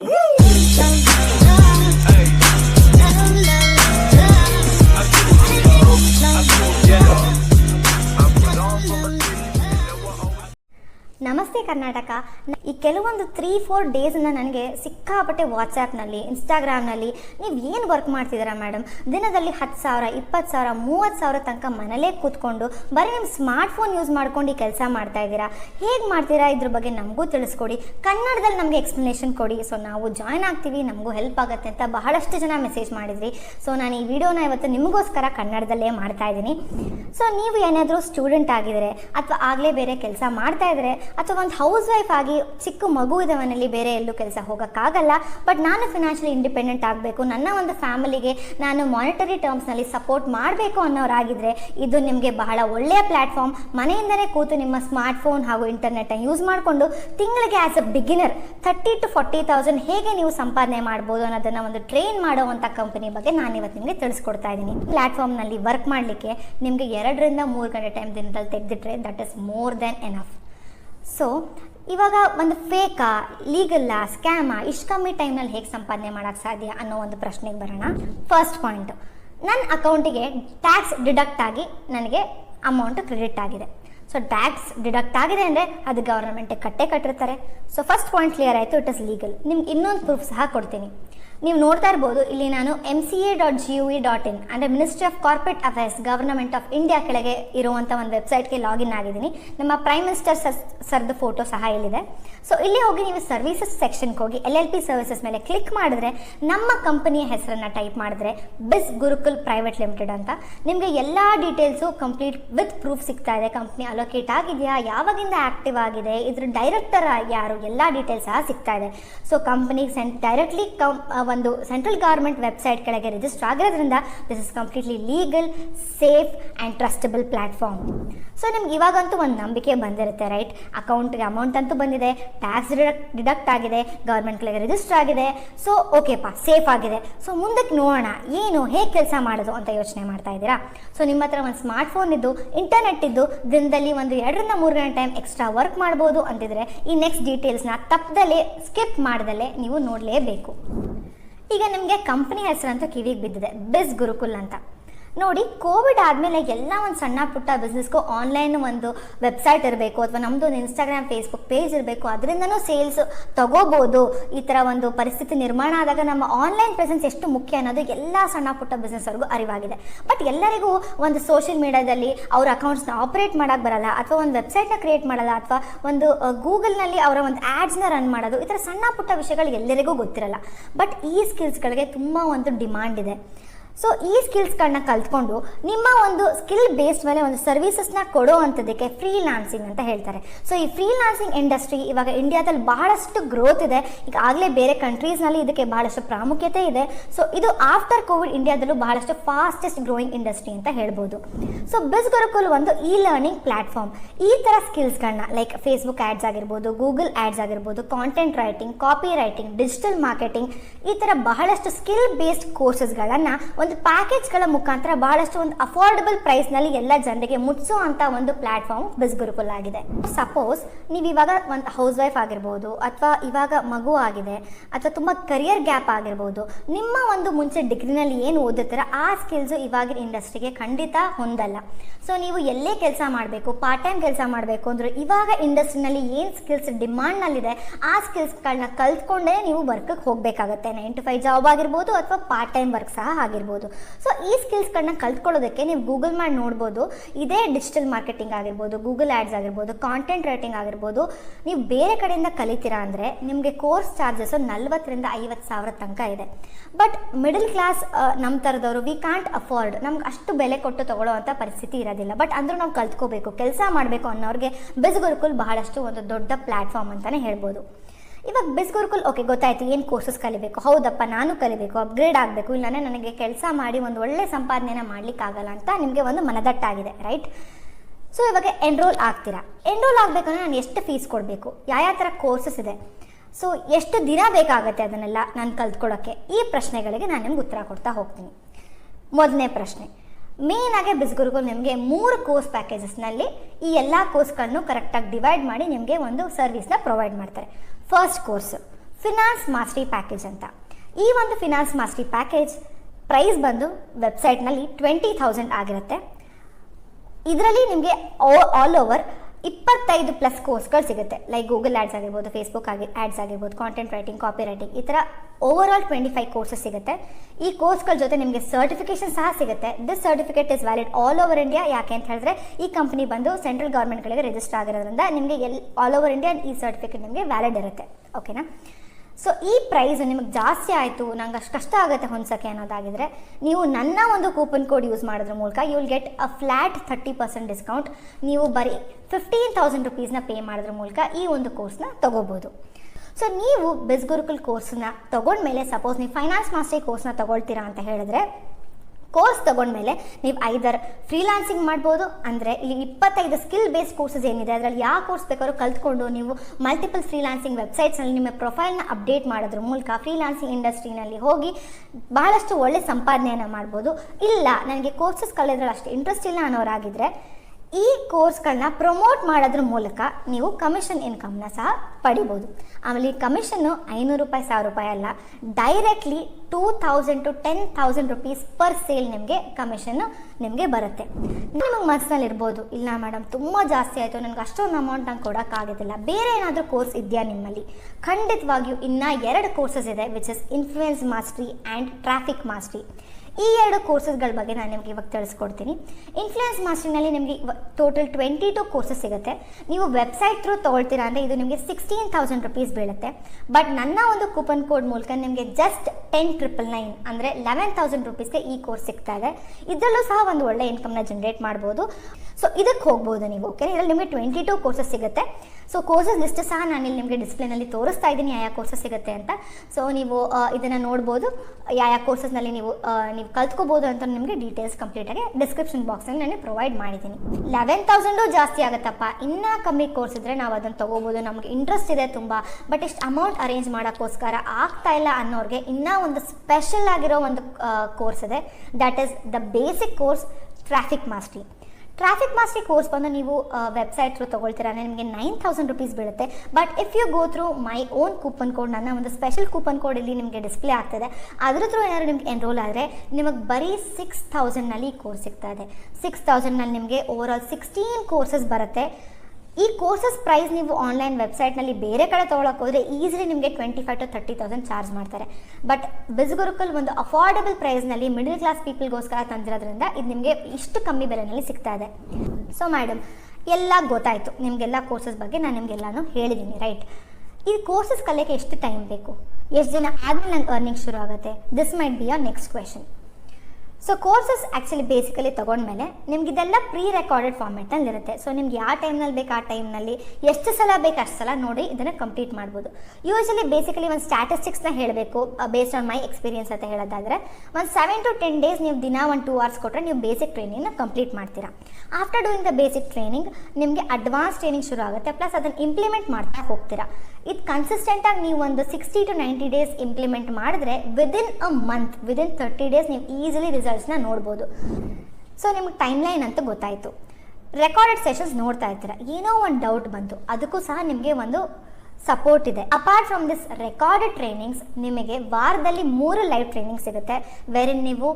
Woo! ನಮಸ್ತೆ ಕರ್ನಾಟಕ. ಈ ಕೆಲವೊಂದು ತ್ರೀ ಫೋರ್ ಡೇಸನ್ನು ನನಗೆ ಸಿಕ್ಕಾಪಟ್ಟೆ ವಾಟ್ಸಾಪ್ನಲ್ಲಿ ಇನ್ಸ್ಟಾಗ್ರಾಮ್ನಲ್ಲಿ ನೀವು ಏನು ವರ್ಕ್ ಮಾಡ್ತಿದ್ದೀರಾ ಮೇಡಮ್ ದಿನದಲ್ಲಿ ಹತ್ತು ಸಾವಿರ, ಇಪ್ಪತ್ತು ಸಾವಿರ, ಮೂವತ್ತು ಸಾವಿರ ತನಕ ಮನೇಲೇ ಕೂತ್ಕೊಂಡು ಬರೀ ನಿಮ್ಮ ಸ್ಮಾರ್ಟ್ಫೋನ್ ಯೂಸ್ ಮಾಡ್ಕೊಂಡು ಈ ಕೆಲಸ ಮಾಡ್ತಾ ಇದ್ದೀರಾ? ಹೇಗೆ ಮಾಡ್ತೀರಾ? ಇದ್ರ ಬಗ್ಗೆ ನಮಗೂ ತಿಳಿಸ್ಕೊಡಿ. ಕನ್ನಡದಲ್ಲಿ ನಮಗೆ ಎಕ್ಸ್ಪ್ಲನೇಷನ್ ಕೊಡಿ. ಸೊ ನಾವು ಜಾಯ್ನ್ ಆಗ್ತೀವಿ, ನಮಗೂ ಹೆಲ್ಪ್ ಆಗುತ್ತೆ ಅಂತ ಬಹಳಷ್ಟು ಜನ ಮೆಸೇಜ್ ಮಾಡಿದ್ರಿ. ಸೊ ನಾನು ಈ ವಿಡಿಯೋನ ಇವತ್ತು ನಿಮಗೋಸ್ಕರ ಕನ್ನಡದಲ್ಲೇ ಮಾಡ್ತಾ ಇದ್ದೀನಿ. ಸೊ ನೀವು ಏನಾದರೂ ಸ್ಟೂಡೆಂಟ್ ಆಗಿದ್ರೆ ಅಥವಾ ಆಗಲೇ ಬೇರೆ ಕೆಲಸ ಮಾಡ್ತಾ ಇದ್ರೆ ಅಥವಾ ಒಂದು ಹೌಸ್ ವೈಫ್ ಆಗಿ ಚಿಕ್ಕ ಮಗು ಇದೆ ಮನೇಲಿ ಬೇರೆ ಎಲ್ಲೂ ಕೆಲಸ ಹೋಗೋಕ್ಕಾಗಲ್ಲ ಬಟ್ ನಾನು ಫಿನಾನ್ಷಿಯಲಿ ಇಂಡಿಪೆಂಡೆಂಟ್ ಆಗಬೇಕು, ನನ್ನ ಒಂದು ಫ್ಯಾಮಿಲಿಗೆ ನಾನು ಮಾನಿಟರಿ ಟರ್ಮ್ಸ್ನಲ್ಲಿ ಸಪೋರ್ಟ್ ಮಾಡಬೇಕು ಅನ್ನೋರಾಗಿದ್ದರೆ ಇದು ನಿಮಗೆ ಬಹಳ ಒಳ್ಳೆಯ ಪ್ಲ್ಯಾಟ್ಫಾರ್ಮ್ ಮನೆಯಿಂದಲೇ ಕೂತು ನಿಮ್ಮ ಸ್ಮಾರ್ಟ್ಫೋನ್ ಹಾಗೂ ಇಂಟರ್ನೆಟ್ನ ಯೂಸ್ ಮಾಡಿಕೊಂಡು ತಿಂಗಳಿಗೆ as a beginner thirty to forty thousand ಹೇಗೆ ನೀವು ಸಂಪಾದನೆ ಮಾಡ್ಬೋದು ಅನ್ನೋದನ್ನು ಒಂದು ಟ್ರೈನ್ ಮಾಡುವಂಥ ಕಂಪನಿ ಬಗ್ಗೆ ನಾನು ಇವತ್ತು ನಿಮಗೆ ತಿಳಿಸ್ಕೊಡ್ತಾ ಇದ್ದೀನಿ. ಪ್ಲ್ಯಾಟ್ಫಾರ್ಮ್ನಲ್ಲಿ ವರ್ಕ್ ಮಾಡಲಿಕ್ಕೆ ನಿಮಗೆ ಎರಡರಿಂದ ಮೂರು ಗಂಟೆ ಟೈಮ್ ದಿನದಲ್ಲಿ ತೆಗೆದಿಟ್ರೆ that is more than enough so ಇವಾಗ ಒಂದು ಫೇಕಾ ಲೀಗಲ್ಲಾ ಸ್ಕ್ಯಾಮಾ ಇಷ್ಟು ಕಮ್ಮಿ ಟೈಮ್ನಲ್ಲಿ ಹೇಗೆ ಸಂಪಾದನೆ ಮಾಡೋಕ್ಕೆ ಸಾಧ್ಯ ಅನ್ನೋ ಒಂದು ಪ್ರಶ್ನೆಗೆ ಬರೋಣ. ಫಸ್ಟ್ ಪಾಯಿಂಟ್ ನನ್ನ ಅಕೌಂಟಿಗೆ ಟ್ಯಾಕ್ಸ್ ಡಿಡಕ್ಟ್ ಆಗಿ ನನಗೆ ಅಮೌಂಟ್ ಕ್ರೆಡಿಟ್ ಆಗಿದೆ. ಸೊ ಟ್ಯಾಕ್ಸ್ ಡಿಡಕ್ಟ್ ಆಗಿದೆ ಅಂದರೆ ಅದು ಗೌರ್ಮೆಂಟಿಗೆ ಕಟ್ಟೆ ಕಟ್ಟಿರ್ತಾರೆ. ಸೊ ಫಸ್ಟ್ ಪಾಯಿಂಟ್ ಕ್ಲಿಯರ್ ಆಯಿತು ಇಟ್ ಇಸ್ ಲೀಗಲ್ ನಿಮ್ಗೆ ಇನ್ನೊಂದು ಪ್ರೂಫ್ ಸಹ ಕೊಡ್ತೀನಿ. ನೀವು ನೋಡ್ತಾ ಇರ್ಬೋದು, ಇಲ್ಲಿ ನಾನು M C A dot G U E dot in ಅಂದರೆ ministry of corporate affairs government of India ಕೆಳಗೆ ಇರುವಂಥ ಒಂದು ವೆಬ್ಸೈಟ್ಗೆ ಲಾಗಿನ್ ಆಗಿದ್ದೀನಿ. ನಮ್ಮ ಪ್ರೈಮ್ ಮಿನಿಸ್ಟರ್ ಸರ್, ಸರ್ದ ಫೋಟೋ ಸಹ ಇಲ್ಲಿದೆ. ಸೊ ಇಲ್ಲಿ ಹೋಗಿ ನೀವು ಸರ್ವಿಸಸ್ ಸೆಕ್ಷನ್ಗೆ ಹೋಗಿ ಎಲ್ ಎಲ್ ಪಿ ಸರ್ವಿಸಸ್ ಮೇಲೆ ಕ್ಲಿಕ್ ಮಾಡಿದ್ರೆ, ನಮ್ಮ ಕಂಪನಿಯ ಹೆಸರನ್ನು ಟೈಪ್ ಮಾಡಿದ್ರೆ ಬಿಸ್ ಗುರುಕುಲ್ ಪ್ರೈವೇಟ್ ಲಿಮಿಟೆಡ್ ಅಂತ. ನಿಮಗೆ ಎಲ್ಲ ಡೀಟೇಲ್ಸು ಕಂಪ್ಲೀಟ್ ವಿತ್ ಪ್ರೂಫ್ ಸಿಗ್ತಾ ಇದೆ. ಕಂಪ್ನಿ ಅಲೋಕೇಟ್ ಆಗಿದೆಯಾ, ಯಾವಾಗಿಂದ ಆಕ್ಟಿವ್ ಆಗಿದೆ, ಇದ್ರ ಡೈರೆಕ್ಟರ್ ಯಾರು, ಎಲ್ಲ ಡೀಟೇಲ್ಸ್ ಸಹ ಸಿಗ್ತಾ ಇದೆ. ಸೊ ಕಂಪನಿ ಸೆಂಟ್ ಡೈರೆಕ್ಟ್ಲಿ ಕಂ ಒಂದು ಸೆಂಟ್ರಲ್ ಗೌರ್ಮೆಂಟ್ ವೆಬ್ಸೈಟ್ ಕೆಳಗೆ ರಿಜಿಸ್ಟರ್ ಆಗಿರೋದ್ರಿಂದ this is completely legal safe and trustable platform so ನಿಮ್ಗೆ ಇವಾಗಂತೂ ಒಂದು ನಂಬಿಕೆ ಬಂದಿರುತ್ತೆ ರೈಟ್ ಅಕೌಂಟ್ಗೆ ಅಮೌಂಟ್ ಅಂತೂ ಬಂದಿದೆ ಟ್ಯಾಕ್ಸ್ ಡಿಡಕ್ಟ್ ಡಿಡಕ್ಟ್ ಆಗಿದೆ ಗೌರ್ಮೆಂಟ್ ಕೆಳಗೆ ರಿಜಿಸ್ಟರ್ ಆಗಿದೆ. ಸೊ ಓಕೆಪ್ಪ ಸೇಫ್ ಆಗಿದೆ. ಸೊ ಮುಂದಕ್ಕೆ ನೋಡೋಣ, ಏನು, ಹೇಗೆ ಕೆಲಸ ಮಾಡೋದು ಅಂತ ಯೋಚನೆ ಮಾಡ್ತಾ ಇದ್ದೀರಾ? ಸೊ ನಿಮ್ಮ ಹತ್ರ ಒಂದು ಸ್ಮಾರ್ಟ್ಫೋನ್ ಇದ್ದು ಇಂಟರ್ನೆಟ್ ಇದ್ದು, ದಿನದಲ್ಲಿ ಒಂದು ಎರಡರಿಂದ ಮೂರು ಗಂಟೆ ಟೈಮ್ ಎಕ್ಸ್ಟ್ರಾ ವರ್ಕ್ ಮಾಡ್ಬೋದು ಅಂತಿದ್ರೆ ಈ ನೆಕ್ಸ್ಟ್ ಡೀಟೇಲ್ಸ್ನ ತಪ್ಪದಲ್ಲೇ ಸ್ಕಿಪ್ ಮಾಡ್ದಲೇ ನೀವು ನೋಡಲೇಬೇಕು. ಈಗ ನಿಮಗೆ ಕಂಪನಿ ಹೆಸರು ಅಂತ ಕಿವಿಗೆ ಬಿದ್ದಿದೆ. ಬಿಸ್ ಗುರುಕುಲ್ ಅಂತ. ನೋಡಿ ಕೋವಿಡ್ ಆದಮೇಲೆ ಎಲ್ಲ ಒಂದು ಸಣ್ಣ ಪುಟ್ಟ ಬಿಸ್ನೆಸ್ಗೂ ಆನ್ಲೈನ್ ಒಂದು ವೆಬ್ಸೈಟ್ ಇರಬೇಕು, ಅಥವಾ ನಮ್ಮದು ಒಂದು ಇನ್ಸ್ಟಾಗ್ರಾಮ್ ಫೇಸ್ಬುಕ್ ಪೇಜ್ ಇರಬೇಕು, ಅದರಿಂದನೂ ಸೇಲ್ಸ್ ತಗೋಬೋದು. ಈ ಥರ ಒಂದು ಪರಿಸ್ಥಿತಿ ನಿರ್ಮಾಣ ಆದಾಗ ನಮ್ಮ ಆನ್ಲೈನ್ ಪ್ರೆಸೆನ್ಸ್ ಎಷ್ಟು ಮುಖ್ಯ ಅನ್ನೋದು ಎಲ್ಲ ಸಣ್ಣ ಪುಟ್ಟ ಬಿಸ್ನೆಸ್ವರೆಗೂ ಅರಿವಾಗಿದೆ. ಬಟ್ ಎಲ್ಲರಿಗೂ ಒಂದು ಸೋಷಿಯಲ್ ಮೀಡಿಯಾದಲ್ಲಿ ಅವ್ರ ಅಕೌಂಟ್ಸ್ನ ಆಪರೇಟ್ ಮಾಡೋಕ್ಕೆ ಬರಲ್ಲ, ಅಥವಾ ಒಂದು ವೆಬ್ಸೈಟ್ನ ಕ್ರಿಯೇಟ್ ಮಾಡಲ್ಲ, ಅಥವಾ ಒಂದು ಗೂಗಲ್ನಲ್ಲಿ ಅವರ ಒಂದು ಆ್ಯಡ್ಸ್ನ ರನ್ ಮಾಡೋದು, ಈ ಥರ ಸಣ್ಣ ಪುಟ್ಟ ವಿಷಯಗಳು ಎಲ್ಲರಿಗೂ ಗೊತ್ತಿರಲ್ಲ. ಬಟ್ ಈ ಸ್ಕಿಲ್ಸ್ಗಳಿಗೆ ತುಂಬ ಒಂದು ಡಿಮಾಂಡ್ ಇದೆ. ಸೊ ಈ ಸ್ಕಿಲ್ಸ್ಗಳನ್ನ ಕಲ್ತ್ಕೊಂಡು ನಿಮ್ಮ ಒಂದು ಸ್ಕಿಲ್ ಬೇಸ್ಡ್ ಮೇಲೆ ಒಂದು ಸರ್ವಿಸಸ್ನ ಕೊಡೋ ಅಂಥದ್ದಕ್ಕೆ ಫ್ರೀಲಾನ್ಸಿಂಗ್ ಅಂತ ಹೇಳ್ತಾರೆ. ಸೊ ಈ ಫ್ರೀಲಾನ್ಸಿಂಗ್ ಇಂಡಸ್ಟ್ರಿ ಇವಾಗ ಇಂಡಿಯಾದಲ್ಲಿ ಬಹಳಷ್ಟು ಗ್ರೋತ್ ಇದೆ. ಈಗ ಆಗಲೇ ಬೇರೆ ಕಂಟ್ರೀಸ್ನಲ್ಲಿ ಇದಕ್ಕೆ ಬಹಳಷ್ಟು ಪ್ರಾಮುಖ್ಯತೆ ಇದೆ. ಸೊ ಇದು ಆಫ್ಟರ್ ಕೋವಿಡ್ ಇಂಡಿಯಾದಲ್ಲೂ ಬಹಳಷ್ಟು ಫಾಸ್ಟೆಸ್ಟ್ ಗ್ರೋಯಿಂಗ್ ಇಂಡಸ್ಟ್ರಿ ಅಂತ ಹೇಳ್ಬೋದು. ಸೊ ಬಿಸ್ ಗುರುಕುಲ್ ಒಂದು ಇ ಲರ್ನಿಂಗ್ ಪ್ಲಾಟ್ಫಾರ್ಮ್ ಈ ಥರ ಸ್ಕಿಲ್ಸ್ಗಳನ್ನ ಲೈಕ್ ಫೇಸ್ಬುಕ್ ಆ್ಯಡ್ಸ್ ಆಗಿರ್ಬೋದು ಗೂಗಲ್ ಆ್ಯಡ್ಸ್ ಆಗಿರ್ಬೋದು content writing copy writing digital marketing ಈ ಥರ ಬಹಳಷ್ಟು ಸ್ಕಿಲ್ ಬೇಸ್ಡ್ ಕೋರ್ಸಸ್ಗಳನ್ನು ಒಂದು ಪ್ಯಾಕೇಜ್ಗಳ ಮುಖಾಂತರ ಬಹಳಷ್ಟು ಒಂದು ಅಫೋರ್ಡಬಲ್ ಪ್ರೈಸ್ನಲ್ಲಿ ಎಲ್ಲ ಜನರಿಗೆ ಮುಟ್ಸೋ ಅಂತ ಒಂದು ಪ್ಲಾಟ್ಫಾರ್ಮ್ ಬಿಸ್ ಗುರುಕುಲ್ ಆಗಿದೆ. ಸಪೋಸ್ ನೀವು ಇವಾಗ ಒಂದು ಹೌಸ್ ವೈಫ್ ಆಗಿರ್ಬೋದು ಅಥವಾ ಇವಾಗ ಮಗು ಆಗಿದೆ ಅಥವಾ ತುಂಬ ಕರಿಯರ್ ಗ್ಯಾಪ್ ಆಗಿರ್ಬೋದು, ನಿಮ್ಮ ಒಂದು ಮುಂಚೆ ಡಿಗ್ರಿನಲ್ಲಿ ಏನು ಓದುತ್ತೀರ, ಆ ಸ್ಕಿಲ್ಸು ಇವಾಗಿನ ಇಂಡಸ್ಟ್ರಿಗೆ ಖಂಡಿತ ಹೊಂದಲ್ಲ ಸೊ ನೀವು ಎಲ್ಲೇ ಕೆಲಸ ಮಾಡಬೇಕು ಪಾರ್ಟ್ ಟೈಮ್ ಕೆಲಸ ಮಾಡಬೇಕು ಅಂದ್ರೆ ಇವಾಗ ಇಂಡಸ್ಟ್ರಿನಲ್ಲಿ ಏನು ಸ್ಕಿಲ್ಸ್ ಡಿಮಾಂಡ್ನಲ್ಲಿದೆ ಆ ಸ್ಕಿಲ್ಸ್ಗಳನ್ನ ಕಲ್ತ್ಕೊಂಡೇ ನೀವು ವರ್ಕಿಗೆ ಹೋಗಬೇಕಾಗತ್ತೆ. ನೈನ್ ಟು ಫೈವ್ ಜಾಬ್ ಆಗಿರ್ಬೋದು ಅಥವಾ ಪಾರ್ಟ್ ಟೈಮ್ ವರ್ಕ್ ಸಹ ಆಗಿರ್ಬೋದು. ಸೊ ಈ ಸ್ಕಿಲ್ಸ್ಗಳನ್ನ ಕಲ್ತ್ಕೊಳ್ಳೋದಕ್ಕೆ ನೀವು ಗೂಗಲ್ ಮಾಡಿ ನೋಡ್ಬೋದು. ಇದೇ ಡಿಜಿಟಲ್ ಮಾರ್ಕೆಟಿಂಗ್ ಆಗಿರ್ಬೋದು ಗೂಗಲ್ ಆ್ಯಡ್ಸ್ ಆಗಿರ್ಬೋದು ಕಾಂಟೆಂಟ್ ರೈಟಿಂಗ್ ಆಗಿರ್ಬೋದು. ನೀವು ಬೇರೆ ಕಡೆಯಿಂದ ಕಲಿತೀರಾ ಅಂದರೆ ನಿಮಗೆ ಕೋರ್ಸ್ ಚಾರ್ಜಸ್ಸು ನಲ್ವತ್ತರಿಂದ ಐವತ್ತು ಸಾವಿರ ತನಕ ಇದೆ. ಬಟ್ ಮಿಡಲ್ ಕ್ಲಾಸ್ ನಮ್ಮ ಥರದವರು ವಿ ಕಾಂಟ್ ಅಫೋರ್ಡ್ ನಮ್ಗೆ ಅಷ್ಟು ಬೆಲೆ ಕೊಟ್ಟು ತಗೊಳ್ಳೋ ಅಂಥ ಪರಿಸ್ಥಿತಿ ಇರೋದಿಲ್ಲ. ಬಟ್ ಅಂದರೂ ನಾವು ಕಲ್ತ್ಕೋಬೇಕು. ಕೆಲಸ ಮಾಡಬೇಕು ಅನ್ನೋರಿಗೆ ಬಿಸ್ ಗುರುಕುಲ್ ಬಹಳಷ್ಟು ಒಂದು ದೊಡ್ಡ ಪ್ಲ್ಯಾಟ್ಫಾರ್ಮ್ ಅಂತಲೇ ಹೇಳ್ಬೋದು. ಇವಾಗ ಬಿಸ್ ಗುರುಕುಲ್ ಓಕೆ ಗೊತ್ತಾಯ್ತು, ಏನು ಕೋರ್ಸಸ್ ಕಲಿಬೇಕು? ಹೌದಪ್ಪ, ನಾನು ಕಲಿಬೇಕು ಅಪ್ಗ್ರೇಡ್ ಆಗಬೇಕು. ಇಲ್ಲಾಂದರೆ ನನಗೆ ಕೆಲಸ ಮಾಡಿ ಒಂದು ಒಳ್ಳೆ ಸಂಪಾದನೆನ ಮಾಡಲಿಕ್ಕಾಗಲ್ಲ ಅಂತ ನಿಮಗೆ ಒಂದು ಮನದಟ್ಟಾಗಿದೆ ರೈಟ್ ಸೊ ಇವಾಗ ಎನ್ರೋಲ್ ಆಗ್ತೀರಾ? ಎನ್ರೋಲ್ ಆಗಬೇಕಂದ್ರೆ ನಾನು ಎಷ್ಟು ಫೀಸ್ ಕೊಡಬೇಕು? ಯಾವ ಥರ ಕೋರ್ಸಸ್ ಇದೆ? ಸೊ ಎಷ್ಟು ದಿನ ಬೇಕಾಗುತ್ತೆ ಅದನ್ನೆಲ್ಲ ನಾನು ಕಲ್ತ್ಕೊಳ್ಳೋಕ್ಕೆ ಈ ಪ್ರಶ್ನೆಗಳಿಗೆ ನಾನು ನಿಮ್ಗೆ ಉತ್ತರ ಕೊಡ್ತಾ ಹೋಗ್ತೀನಿ. ಮೊದಲನೇ ಪ್ರಶ್ನೆ ಮೇನ್ ಆಗಿ ಬಿಸ್ಗುರುಗಳು ನಿಮಗೆ ಮೂರು ಕೋರ್ಸ್ ಪ್ಯಾಕೇಜಸ್ನಲ್ಲಿ ಈ ಎಲ್ಲ ಕೋರ್ಸ್ಗಳನ್ನು ಕರೆಕ್ಟಾಗಿ ಡಿವೈಡ್ ಮಾಡಿ ನಿಮಗೆ ಒಂದು ಸರ್ವಿಸ್ನ ಪ್ರೊವೈಡ್ ಮಾಡ್ತಾರೆ. First course finance mastery package ಅಂತ. ಈ ಒಂದು ಫಿನಾನ್ಸ್ ಮಾಸ್ಟ್ರಿ ಪ್ಯಾಕೇಜ್ ಪ್ರೈಸ್ ಬಂದು ವೆಬ್ಸೈಟ್ನಲ್ಲಿ ಟ್ವೆಂಟಿ ಥೌಸಂಡ್ ಆಗಿರುತ್ತೆ. ಇದರಲ್ಲಿ ನಿಮಗೆ ಆಲ್ ಓವರ್ ಇಪ್ಪತ್ತೈದು ಪ್ಲಸ್ ಕೋರ್ಸ್ಗಳು ಸಿಗುತ್ತೆ. ಲೈಕ್ ಗೂಗಲ್ ಆ್ಯಡ್ಸ್ ಆಗಿರ್ಬೋದು ಫೇಸ್ಬುಕ್ ಆಗಿ ಆ್ಯಡ್ಸ್ ಆಗಿರ್ಬೋದು ಕಾಂಟೆಂಟ್ ರೈಟಿಂಗ್ ಕಾಪಿ ರೈಟಿಂಗ್ ಈ ಥರ over all twenty five courses ಸಿಗುತ್ತೆ. ಈ ಕೋರ್ಸ್ಗಳ ಜೊತೆ ನಿಮಗೆ ಸರ್ಟಿಫಿಕೇಶನ್ ಸಹ ಸಿಗುತ್ತೆ. This certificate is valid all over India ಯಾಕೆ ಅಂತ ಹೇಳಿದ್ರೆ, ಈ ಕಂಪನಿ ಬಂದು ಸೆಂಟ್ರಲ್ ಗೌರ್ಮೆಂಟ್ಗಳಿಗೆ ರಿಜಿಸ್ಟರ್ ಆಗಿರೋದ್ರಿಂದ ನಿಮಗೆ ಎಲ್ ಆಲ್ ಓವರ್ ಇಂಡಿಯಾ ಈ ಸರ್ಟಿಫಿಕೇಟ್ ನಿಮಗೆ ವ್ಯಾಲಿಡ್ ಇರುತ್ತೆ. ಓಕೆನಾ ಸೊ ಈ ಪ್ರೈಸ್ ನಿಮಗೆ ಜಾಸ್ತಿ ಆಯಿತು, ನಂಗೆ ಅಷ್ಟು ಕಷ್ಟ ಆಗುತ್ತೆ ಹೊಂದ್ಸೋಕ್ಕೆ ಅನ್ನೋದಾಗಿದ್ರೆ, ನೀವು ನನ್ನ ಒಂದು ಕೂಪನ್ ಕೋಡ್ ಯೂಸ್ ಮಾಡೋದ್ರ ಮೂಲಕ you will get a flat thirty percent discount ನೀವು ಬರೀ ಫಿಫ್ಟೀನ್ ತೌಸಂಡ್ ರುಪೀಸ್ನ ಪೇ ಮಾಡೋದ್ರ ಮೂಲಕ ಈ ಒಂದು ಕೋರ್ಸ್ನ ತಗೋಬೋದು. ಸೊ ನೀವು ಬಿಸ್ಗುರುಕುಲ್ ಕೋರ್ಸ್ನ ತೊಗೊಂಡ್ಮೇಲೆ ಸಪೋಸ್ ನೀವು ಫೈನಾನ್ಸ್ ಮಾಸ್ಟರ್ ಕೋರ್ಸ್ನ ತೊಗೊಳ್ತೀರಾ ಅಂತ ಹೇಳಿದ್ರೆ ಕೋರ್ಸ್ ತಗೊಂಡ್ಮೇಲೆ ನೀವು ಐದರ್ ಫ್ರೀಲಾನ್ಸಿಂಗ್ ಮಾಡ್ಬೋದು. ಅಂದರೆ ಇಲ್ಲಿ ಇಪ್ಪತ್ತೈದು ಸ್ಕಿಲ್ ಬೇಸ್ ಕೋರ್ಸಸ್ ಏನಿದೆ, ಅದರಲ್ಲಿ ಯಾವ ಕೋರ್ಸ್ ಬೇಕಾದ್ರೂ ಕಲ್ತ್ಕೊಂಡು ನೀವು ಮಲ್ಟಿಪಲ್ ಫ್ರೀಲಾನ್ಸಿಂಗ್ ವೆಬ್ಸೈಟ್ಸ್ನಲ್ಲಿ ನಿಮ್ಮ ಪ್ರೊಫೈಲ್ನ ಅಪ್ಡೇಟ್ ಮಾಡೋದ್ರ ಮೂಲಕ ಫ್ರೀಲಾನ್ಸಿಂಗ್ ಇಂಡಸ್ಟ್ರಿನಲ್ಲಿ ಹೋಗಿ ಬಹಳಷ್ಟು ಒಳ್ಳೆ ಸಂಪಾದನೆಯನ್ನು ಮಾಡ್ಬೋದು. ಇಲ್ಲ, ನನಗೆ ಕೋರ್ಸಸ್ ಕಲಿಯೋದ್ರಲ್ಲಿ ಅಷ್ಟು ಇಂಟ್ರೆಸ್ಟ್ ಇಲ್ಲ ಅನ್ನೋರಾಗಿದ್ದರೆ ಈ ಕೋರ್ಸ್ಗಳನ್ನ ಪ್ರಮೋಟ್ ಮಾಡೋದ್ರ ಮೂಲಕ ನೀವು ಕಮಿಷನ್ ಇನ್ಕಮ್ನ ಸಹ ಪಡಿಬೋದು. ಆಮೇಲೆ ಈ ಕಮಿಷನ್ನು ಐನೂರು ರೂಪಾಯಿ, ಸಾವಿರ ರೂಪಾಯಿ ಅಲ್ಲ, directly two thousand to ten thousand rupees per sale ನಿಮಗೆ ಕಮಿಷನ್ನು ನಿಮಗೆ ಬರುತ್ತೆ. ನಿಮಗೆ ಮನಸ್ಸಿನಲ್ಲಿ ಇರ್ಬೋದು, ಇಲ್ಲ ಮೇಡಮ್, ತುಂಬ ಜಾಸ್ತಿ ಆಯಿತು, ನನಗೆ ಅಷ್ಟೊಂದು ಅಮೌಂಟ್ ನಂಗೆ ಕೊಡೋಕ್ಕಾಗೋದಿಲ್ಲ ಬೇರೆ ಏನಾದರೂ ಕೋರ್ಸ್ ಇದೆಯಾ ನಿಮ್ಮಲ್ಲಿ? ಖಂಡಿತವಾಗಿಯೂ ಇನ್ನೂ ಎರಡು ಕೋರ್ಸಸ್ ಇದೆ which is influence mastery and traffic mastery ಈ ಎರಡು ಕೋರ್ಸಸ್ಗಳ ಬಗ್ಗೆ ನಾನು ನಿಮಗೆ ಇವಾಗ ತಿಳಿಸ್ಕೊಡ್ತೀನಿ. ಇನ್ಫ್ಲೂಯೆನ್ಸ್ ಮಾಸ್ಟರ್ನಲ್ಲಿ ನಿಮಗೆ ಟೋಟಲ್ ಟ್ವೆಂಟಿ ಟು ಕೋರ್ಸಸ್ ಸಿಗುತ್ತೆ. ನೀವು ವೆಬ್ಸೈಟ್ ಥ್ರೂ ತೊಗೊಳ್ತೀರಾ ಅಂದರೆ ಇದು ನಿಮಗೆ ಸಿಕ್ಸ್ಟೀನ್ ತೌಸಂಡ್ ರುಪೀಸ್ ಬೀಳುತ್ತೆ. ಬಟ್ ನನ್ನ ಒಂದು ಕೂಪನ್ ಕೋಡ್ ಮೂಲಕ ನಿಮಗೆ ಜಸ್ಟ್ ಟೆನ್ ಟ್ರಿಪಲ್ ನೈನ್ ಅಂದರೆ ಲೆವೆನ್ ತೌಸಂಡ್ ರುಪೀಸ್ಗೆ ಈ ಕೋರ್ಸ್ ಸಿಗ್ತಾ ಇದೆ. ಇದರಲ್ಲೂ ಸಹ ಒಂದು ಒಳ್ಳೆ ಇನ್ಕಮ್ನ ಜನ್ರೇಟ್ ಮಾಡ್ಬೋದು. ಸೊ ಇದಕ್ಕೆ ಹೋಗ್ಬೋದು ನೀವು ಓಕೆ ಇದರಲ್ಲಿ ನಿಮಗೆ ಟ್ವೆಂಟಿ ಟು ಕೋರ್ಸಸ್ ಸಿಗುತ್ತೆ. ಸೊ ಕೋರ್ಸಸ್ ಲಿಸ್ಟ್ ಸಹ ನಾನು ಇಲ್ಲಿ ನಿಮಗೆ ಡಿಸ್ಪ್ಲೇನಲ್ಲಿ ತೋರಿಸ್ತಾ ಇದ್ದೀನಿ ಯಾವ ಕೋರ್ಸಸ್ ಸಿಗುತ್ತೆ ಅಂತ. ಸೊ ನೀವು ಇದನ್ನು ನೋಡ್ಬೋದು. ಯಾವ ಕೋರ್ಸಸ್ನಲ್ಲಿ ನೀವು ನೀವು ಕಲ್ತ್ಕೋಬೋದು ಅಂತ ನಿಮಗೆ ಡೀಟೇಲ್ಸ್ ಕಂಪ್ಲೀಟಾಗಿ ಡಿಸ್ಕ್ರಿಪ್ಷನ್ ಬಾಕ್ಸಲ್ಲಿ ನಾನು ಪ್ರೊವೈಡ್ ಮಾಡಿದ್ದೀನಿ. ಲೆವೆನ್ ತೌಸಂಡು ಜಾಸ್ತಿ ಆಗುತ್ತಪ್ಪ. ಇನ್ನೂ ಕಮ್ಮಿ ಕೋರ್ಸ್ ಇದ್ದರೆ ನಾವು ಅದನ್ನು ತೊಗೋಬೋದು. ನಮಗೆ ಇಂಟ್ರೆಸ್ಟ್ ಇದೆ ತುಂಬ. ಬಟ್ ಇಷ್ಟು ಅಮೌಂಟ್ ಅರೇಂಜ್ ಮಾಡೋಕ್ಕೋಸ್ಕರ ಆಗ್ತಾ ಇಲ್ಲ ಅನ್ನೋರಿಗೆ ಇನ್ನೂ ಒಂದು ಸ್ಪೆಷಲ್ ಆಗಿರೋ ಒಂದು ಕೋರ್ಸ್ ಇದೆ. That is the basic course traffic mastery traffic mastery course ಬಂದು ನೀವು ವೆಬ್ಸೈಟ್ ಥ್ರೂ ತೊಗೊಳ್ತೀರಾ ನಿಮಗೆ ನೈನ್ ತೌಸಂಡ್ ರುಪೀಸ್ ಬೀಳುತ್ತೆ. But if you go through my own coupon code ನನ್ನ ಒಂದು ಸ್ಪೆಷಲ್ ಕೂಪನ್ ಕೋಡ್ ಇಲ್ಲಿ ನಿಮಗೆ ಡಿಸ್ಪ್ಲೇ ಆಗ್ತದೆ. ಅದ್ರ ಥ್ರೂ ಏನಾದ್ರು ನಿಮ್ಗೆ ಎನ್ರೋಲ್ ಆದರೆ ನಿಮಗೆ ಬರೀ ಸಿಕ್ಸ್ ತೌಸಂಡ್ನಲ್ಲಿ ಕೋರ್ಸ್ ಸಿಗ್ತಾ ಇದೆ. ಸಿಕ್ಸ್ ತೌಸಂಡ್ನಲ್ಲಿ ನಿಮಗೆ ಓವರ್ ಆಲ್ ಸಿಕ್ಸ್ಟೀನ್ ಕೋರ್ಸಸ್ ಬರುತ್ತೆ. ಈ ಕೋರ್ಸಸ್ ಪ್ರೈಸ್ ನೀವು ಆನ್ಲೈನ್ ವೆಬ್ಸೈಟ್ನಲ್ಲಿ ಬೇರೆ ಕಡೆ ತೊಗೊಳಕ್ಕೆ ಹೋದರೆ ಈಸಿಲಿ ನಿಮಗೆ twenty five to thirty thousand charge ಮಾಡ್ತಾರೆ. ಬಟ್ ಬಿಸ್ಗುರುಕಲ್ ಒಂದು ಅಫೋರ್ಡಬಲ್ ಪ್ರೈಸ್ನಲ್ಲಿ ಮಿಡಲ್ ಕ್ಲಾಸ್ ಪೀಪಲ್ಗೋಸ್ಕರ ತಂದಿರೋದ್ರಿಂದ ಇದು ನಿಮಗೆ ಇಷ್ಟು ಕಮ್ಮಿ ಬೆಲೆನಲ್ಲಿ ಸಿಗ್ತಾ ಇದೆ. ಸೊ ಮೇಡಮ್ ಎಲ್ಲ ಗೊತ್ತಾಯಿತು. ನಿಮಗೆಲ್ಲ ಕೋರ್ಸಸ್ ಬಗ್ಗೆ ನಾನು ನಿಮಗೆಲ್ಲನೂ ಹೇಳಿದ್ದೀನಿ ರೈಟ್ ಈ ಕೋರ್ಸಸ್ ಕಲಿಯೋಕ್ಕೆ ಎಷ್ಟು ಟೈಮ್ ಬೇಕು? ಎಷ್ಟು ದಿನ ಆದ್ಮೇಲೆ ನಂಗೆ ಅರ್ನಿಂಗ್ ಶುರು ಆಗುತ್ತೆ? This might be our next question so courses actually basically ತೊಗೊಂಡ್ಮೇಲೆ ನಿಮ್ಗೆ ಇದೆಲ್ಲ ಪ್ರೀ ರೆಕಾರ್ಡೆಡ್ ಫಾರ್ಮೆಟ್ನಲ್ಲಿ ಇರುತ್ತೆ ಸೊ ನಿಮ್ಗೆ ಯಾವ ಟೈಮ್ನಲ್ಲಿ ಬೇಕು ಆ ಟೈಮ್ನಲ್ಲಿ ಎಷ್ಟು ಸಲ ಬೇಕು ಅಷ್ಟು ಸಲ ನೋಡಿ ಇದನ್ನು ಕಂಪ್ಲೀಟ್ ಮಾಡ್ಬೋದು. ಯೂಶಲಿ ಬೇಸಿಕಲಿ ಒಂದು ಸ್ಟ್ಯಾಟಿಸ್ಟಿಕ್ಸ್ನ ಹೇಳಬೇಕು ಬೇಸ್ಡ್ ಆನ್ ಮೈ ಎಕ್ಸ್ಪೀರಿಯನ್ಸ್ ಅಂತ ಹೇಳೋದಾದರೆ, ಒಂದು ಸೆವೆನ್ ಟು ಟೆನ್ ಡೇಸ್ ನೀವು ದಿನ ಒಂದು ಟೂ ಅವರ್ಸ್ ಕೊಟ್ಟರೆ ನೀವು ಬೇಸಿಕ್ ಟ್ರೈನಿಂಗ್ನ ಕಂಪ್ಲೀಟ್ ಮಾಡ್ತೀರಾ. After doing the basic training ನಿಮಗೆ ಅಡ್ವಾನ್ಸ್ ಟ್ರೈನಿಂಗ್ ಶುರು ಆಗುತ್ತೆ ಪ್ಲಸ್ ಅದನ್ನು ಇಂಪ್ಲಿಮೆಂಟ್ ಮಾಡ್ತಾ ಹೋಗ್ತೀರಾ. ಇದು ಕನ್ಸಿಸ್ಟೆಂಟಾಗಿ ನೀವು ಒಂದು sixty to ninety days implement ಮಾಡಿದ್ರೆ within a month within thirty days ನೀವು ಈಸಿಲಿ ರಿಸಲ್ಟ್ಸ್ನ ನೋಡ್ಬೋದು. ಸೊ ನಿಮ್ಗೆ ಟೈಮ್ಲೈನ್ ಅಂತ ಗೊತ್ತಾಯಿತು. ರೆಕಾರ್ಡೆಡ್ ಸೆಷನ್ಸ್ ನೋಡ್ತಾ ಇರ್ತೀರ. ಏನೋ ಒಂದು ಡೌಟ್ ಬಂತು. ಅದಕ್ಕೂ ಸಹ ನಿಮಗೆ ಒಂದು ಸಪೋರ್ಟ್ ಇದೆ. Apart from this recorded trainings ನಿಮಗೆ ವಾರದಲ್ಲಿ ಮೂರು ಲೈವ್ ಟ್ರೈನಿಂಗ್ ಸಿಗುತ್ತೆ ವೆರಿನ್ ನೀವು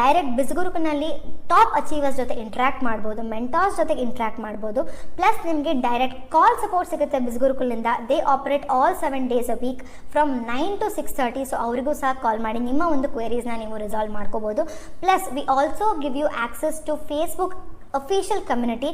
ಡೈರೆಕ್ಟ್ ಬಿಸ್ಗುರುಕನಲ್ಲಿ ಟಾಪ್ ಅಚೀವರ್ಸ್ ಜೊತೆ ಇಂಟ್ರ್ಯಾಕ್ಟ್ ಮಾಡ್ಬೋದು ಮೆಂಟಾರ್ಸ್ ಜೊತೆ ಇಂಟ್ರ್ಯಾಕ್ಟ್ ಮಾಡ್ಬೋದು ಪ್ಲಸ್ ನಿಮಗೆ ಡೈರೆಕ್ಟ್ ಕಾಲ್ ಸಪೋರ್ಟ್ ಸಿಗುತ್ತೆ ಬಿಸ್ಗುರುಕುಲಿಂದ. They operate all seven days a week from nine to six thirty so ಅವರಿಗೂ ಸಹ ಕಾಲ್ ಮಾಡಿ, ನಿಮ್ಮ ಒಂದು ಕ್ವೆರೀಸ್ನ ನೀವು ರಿಸಾಲ್ವ್ ಮಾಡ್ಕೋಬೋದು. Plus we also give you access to Facebook official community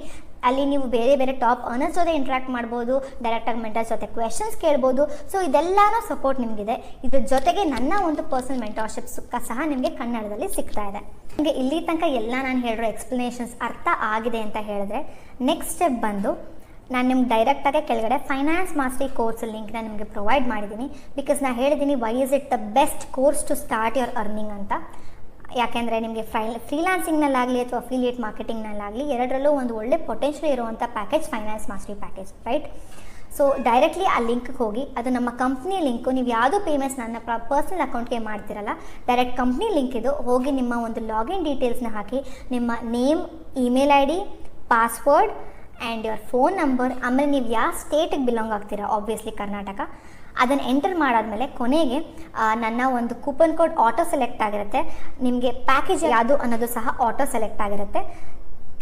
ಅಲ್ಲಿ ನೀವು ಬೇರೆ ಬೇರೆ ಟಾಪ್ ಅರ್ನರ್ಸ್ ಜೊತೆ ಇಂಟ್ರಾಕ್ಟ್ ಮಾಡ್ಬೋದು ಡೈರೆಕ್ಟಾಗಿ ಮೆಂಟರ್ಸ್ ಜೊತೆ ಕ್ವೆಶನ್ಸ್ ಕೇಳ್ಬೋದು. ಸೊ ಇದೆಲ್ಲನೂ ಸಪೋರ್ಟ್ ನಿಮಗಿದೆ. ಇದ್ರ ಜೊತೆಗೆ ನನ್ನ ಒಂದು ಪರ್ಸನಲ್ ಮೆಂಟರ್ಶಿಪ್ ಸಹ ನಿಮಗೆ ಕನ್ನಡದಲ್ಲಿ ಸಿಗ್ತಾ ಇದೆ. ನಿಮಗೆ ಇಲ್ಲಿ ತನಕ ಎಲ್ಲ ನಾನು ಹೇಳಿರೋ ಎಕ್ಸ್ಪ್ಲನೇಷನ್ಸ್ ಅರ್ಥ ಆಗಿದೆ ಅಂತ ಹೇಳಿದ್ರೆ ನೆಕ್ಸ್ಟ್ ಸ್ಟೆಪ್ ಬಂದು ನಾನು ನಿಮ್ಗೆ ಡೈರೆಕ್ಟಾಗೆ ಕೆಳಗಡೆ ಫೈನಾನ್ಸ್ ಮಾಸ್ಟ್ರಿ ಕೋರ್ಸ್ ಲಿಂಕ್ನ ನಿಮಗೆ ಪ್ರೊವೈಡ್ ಮಾಡಿದ್ದೀನಿ. ಬಿಕಾಸ್ ನಾನು ಹೇಳಿದ್ದೀನಿ why is it the best course to start your earning ಅಂತ. ಯಾಕೆಂದರೆ ನಿಮಗೆ ಫ್ರೈ ಫ್ರೀಲಾನ್ಸಿಂಗ್ನಲ್ಲಾಗಲಿ ಅಥವಾ ಅಫಿಲಿಯೇಟ್ ಮಾರ್ಕೆಟಿಂಗ್ನಲ್ಲಾಗಲಿ ಎರಡರಲ್ಲೂ ಒಂದು ಒಳ್ಳೆ ಪೊಟೆನ್ಷಿಯಲ್ ಇರುವಂಥ package finance mastery package right so directly ಆ ಲಿಂಕ್ಗೆ ಹೋಗಿ, ಅದು ನಮ್ಮ ಕಂಪ್ನಿ ಲಿಂಕು ನೀವು ಯಾವುದೋ ಪೇಮೆಂಟ್ಸ್ ನನ್ನ ಪರ್ಸ್ನಲ್ ಅಕೌಂಟ್ಗೆ ಮಾಡ್ತಿರಲ್ಲ ಡೈರೆಕ್ಟ್ ಕಂಪ್ನಿ ಲಿಂಕ್ ಇದು, ಹೋಗಿ ನಿಮ್ಮ ಒಂದು ಲಾಗಿನ್ ಡೀಟೇಲ್ಸ್ನ ಹಾಕಿ, ನಿಮ್ಮ name email I D password and your phone number ಆಮೇಲೆ ನೀವು ಯಾವ ಸ್ಟೇಟಿಗೆ ಬಿಲಾಂಗ್ ಆಗ್ತೀರಾ ಆಬ್ವಿಯಸ್ಲಿ ಕರ್ನಾಟಕ. ಅದನ್ನು ಎಂಟರ್ ಮಾಡಾದಮೇಲೆ ಕೊನೆಗೆ ನನ್ನ ಒಂದು ಕೂಪನ್ ಕೋಡ್ ಆಟೋ ಸೆಲೆಕ್ಟ್ ಆಗಿರುತ್ತೆ. ನಿಮಗೆ ಪ್ಯಾಕೇಜ್ ಯಾವುದು ಅನ್ನೋದು ಸಹ ಆಟೋ ಸೆಲೆಕ್ಟ್ ಆಗಿರುತ್ತೆ.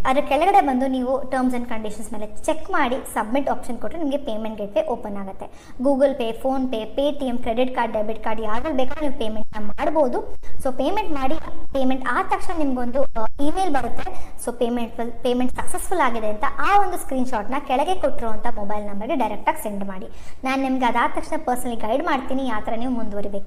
ಅದರ ಕೆಳಗಡೆ ಬಂದು ನೀವು ಟರ್ಮ್ಸ್ ಆ್ಯಂಡ್ ಕಂಡೀಷನ್ಸ್ ಮೇಲೆ ಚೆಕ್ ಮಾಡಿ ಸಬ್ಮಿಟ್ ಆಪ್ಷನ್ ಕೊಟ್ಟರೆ ನಿಮಗೆ ಪೇಮೆಂಟ್ ಗೇಟ್ವೇ ಓಪನ್ ಆಗುತ್ತೆ. Google Pay PhonePe T M credit card debit card ಯಾವ್ದ್ರಲ್ಲಿ ಬೇಕಾದ್ರೂ ನೀವು ಪೇಮೆಂಟ್ನ ಮಾಡ್ಬೋದು. ಸೊ ಪೇಮೆಂಟ್ ಮಾಡಿ ಪೇಮೆಂಟ್ ಆದ ತಕ್ಷಣ ನಿಮಗೊಂದು ಇಮೇಲ್ ಬರುತ್ತೆ. ಸೊ ಪೇಮೆಂಟ್ ಪೇಮೆಂಟ್ ಸಕ್ಸಸ್ಫುಲ್ ಆಗಿದೆ ಅಂತ ಆ ಒಂದು ಸ್ಕ್ರೀನ್ಶಾಟ್ನ ಕೆಳಗೆ ಕೊಟ್ಟಿರುವಂಥ ಮೊಬೈಲ್ ನಂಬರ್ಗೆ ಡೈರೆಕ್ಟಾಗಿ ಸೆಂಡ್ ಮಾಡಿ. ನಾನು ನಿಮ್ಗೆ ಅದಾದ ತಕ್ಷಣ ಪರ್ಸನಲಿ ಗೈಡ್ ಮಾಡ್ತೀನಿ. ಆ ಥರ ನೀವು ಮುಂದುವರಿಬೇಕು.